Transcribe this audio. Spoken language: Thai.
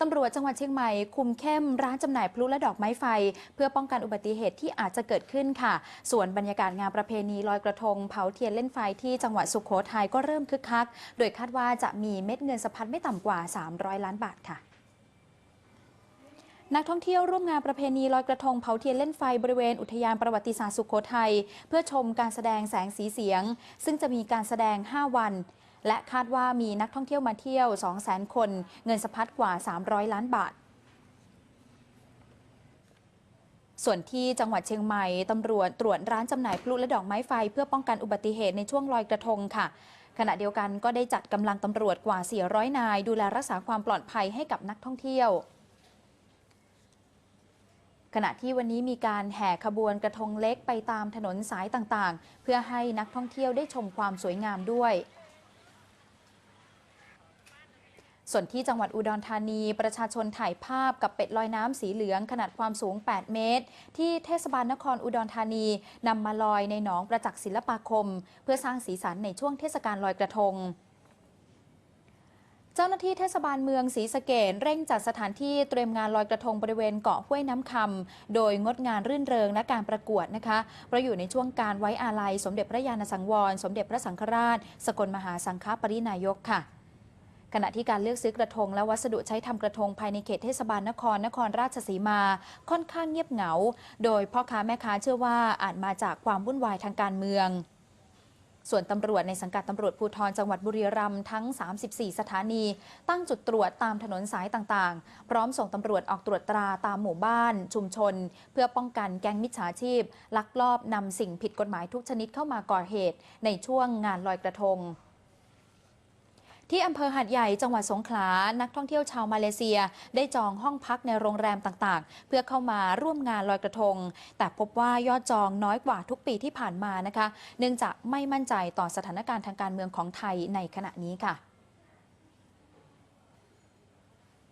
ตำรวจจังหวัดเชียงใหม่คุมเข้มร้านจำหน่ายพลุและดอกไม้ไฟ เพื่อป้องกันอุบัติเหตุที่อาจจะเกิดขึ้นค่ะ ส่วนบรรยากาศงานประเพณีลอยกระทง เผาเทียนเล่นไฟที่จังหวัดสุขโขทัยก็เริ่มคึกคัก โดยคาดว่าจะมีเม็ดเงินสะพัดไม่ต่ำกว่า 300 ล้านบาทค่ะนักท่องเที่ยวร่วมงานประเพณีลอยกระทงเผาเทียนเล่นไฟบริเวณอุทยานประวัติศาสตร์สุขโขทัยเพื่อชมการแสดงแสงสีเสียง ซึ่งจะมีการแสดง 5 วัน และคาดว่ามีนักท่องเที่ยวมาเที่ยว 200,000 คน เงินสะพัดกว่า 300 ล้านบาทส่วนที่จังหวัดเชียงใหม่ ตำรวจตรวจร้านจำหน่ายพลุและดอกไม้ไฟ เพื่อป้องกันอุบัติเหตุในช่วงลอยกระทงค่ะ ขณะเดียวกันก็ได้จัดกำลังตำรวจกว่า 400 นาย ดูแลรักษาความปลอดภัยให้กับนักท่องเที่ยว ขณะที่วันนี้มีการแห่ขบวนกระทงเล็กไปตามถนนสายต่างๆ เพื่อให้นักท่องเที่ยวได้ชมความสวยงามด้วย ส่วนที่จังหวัดอุดรธานี ประชาชนถ่ายภาพกับเป็ดลอยน้ำสีเหลืองขนาดความสูง 8 เมตร ที่เทศบาลนครอุดรธานีนำมาลอยในหนองประจักษ์ศิลปาคม เพื่อสร้างสีสันในช่วงเทศกาลลอยกระทงเจ้าหน้าที่เทศบาลเมืองศรีสะเกดเร่งจัดสถานที่เตรียมงานลอยกระทงบริเวณเกาะห้วยน้ำคำโดยงดงานรื่นเริงและการประกวดนะคะเพราะอยู่ในช่วงการไว้อาลัย สมเด็จพระยาณสังวร สมเด็จพระสังฆราช สกลมหาสังฆปรินายกค่ะ ขณะที่การเลือกซื้อกระทงและวัสดุใช้ทำกระทงภายในเขตเทศบาลนครนครราชสีมา ค่อนข้างเงียบเหงา โดยพ่อค้าแม่ค้าเชื่อว่าอาจมาจากความวุ่นวายทางการเมืองส่วนตำรวจในสังกัดตำรวจภูธรจังหวัดบุรีรัมย์ทั้ง 34 สถานี ตั้งจุดตรวจตามถนนสายต่างๆ พร้อมส่งตำรวจออกตรวจตราตามหมู่บ้าน ชุมชน เพื่อป้องกันแก๊งมิจฉาชีพ ลักลอบนำสิ่งผิดกฎหมายทุกชนิดเข้ามาก่อเหตุ ในช่วงงานลอยกระทง ที่อำเภอหัดใหญ่จังหวัดสงขลา นักท่องเที่ยวชาวมาเลเซีย ได้จองห้องพักในโรงแรมต่างๆ เพื่อเข้ามาร่วมงานลอยกระทง แต่พบว่ายอดจองน้อยกว่าทุกปีที่ผ่านมานะคะ เนื่องจากไม่มั่นใจต่อสถานการณ์ทางการเมืองของไทยในขณะนี้ค่ะ